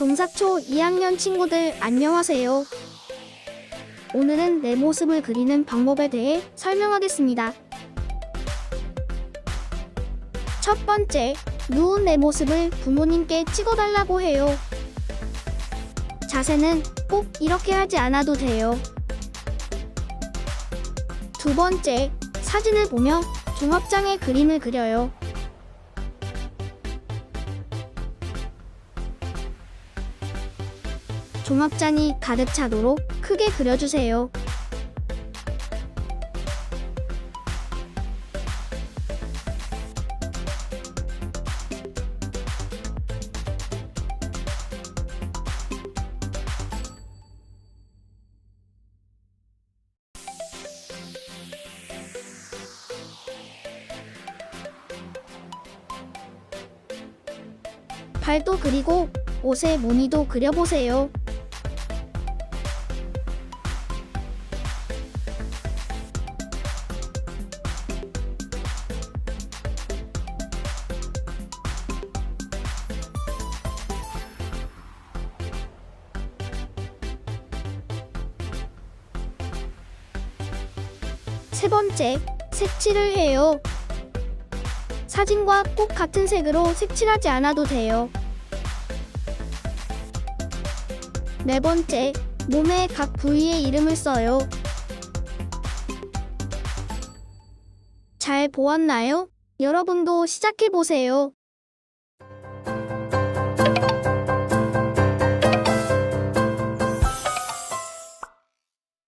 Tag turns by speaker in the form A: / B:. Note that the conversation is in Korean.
A: 영사초 2학년 친구들 안녕하세요. 오늘은 내 모습을 그리는 방법에 대해 설명하겠습니다. 첫 번째, 누운 내 모습을 부모님께 찍어달라고 해요. 자세는 꼭 이렇게 하지 않아도 돼요. 두 번째, 사진을 보며 종합장에 그림을 그려요. 종합장이 가득 차도록 크게 그려주세요. 발도 그리고 옷에 무늬도 그려보세요. 세 번째, 색칠을 해요. 사진과 꼭 같은 색으로 색칠하지 않아도 돼요. 네 번째, 몸의 각 부위에 이름을 써요. 잘 보았나요? 여러분도 시작해보세요.